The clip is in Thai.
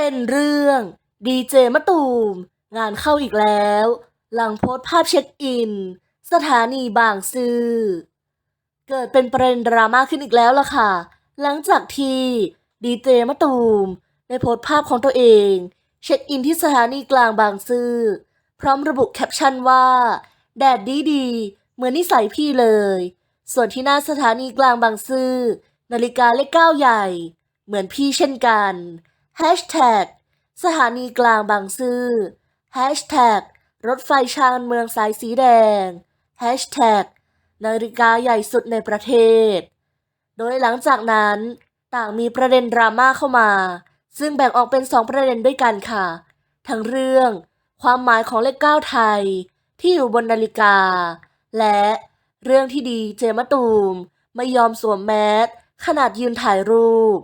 เป็นเรื่องดีเจมะตูม งานเข้าอีกแล้ว หลังโพสภาพเช็คอิน สถานีบางซื่อเกิดเป็นประเด็นดราม่าขึ้นอีกแล้วล่ะค่ะ หลังจากที่ดีเจมะตูมได้โพสภาพของตัวเอง เช็คอินที่สถานีกลางบางซื่อพร้อมระบุแคปชั่นว่า แดดดีดีเหมือนนิสัยพี่เลย ส่วนที่หน้าสถานีกลางบางซื่อนาฬิกาเลขเก้าใหญ่ เหมือนพี่เช่นกัน แฮชแท็กสถานีกลางบางซื่อแฮชแท็กรถไฟชานเมืองสายสีแดงแฮชแท็กนาฬิกาใหญ่สุดในประเทศ โดยหลังจากนั้นต่างมีประเด็นดราม่าเข้ามา ซึ่งแบ่งออกเป็นสองประเด็นด้วยกันค่ะ ทั้งเรื่องความหมายของเลขเก้าไทย ที่อยู่บนนาฬิกา และเรื่องที่ดีเจมะตูม ไม่ยอมสวมแมสขนาดยืนถ่ายรูป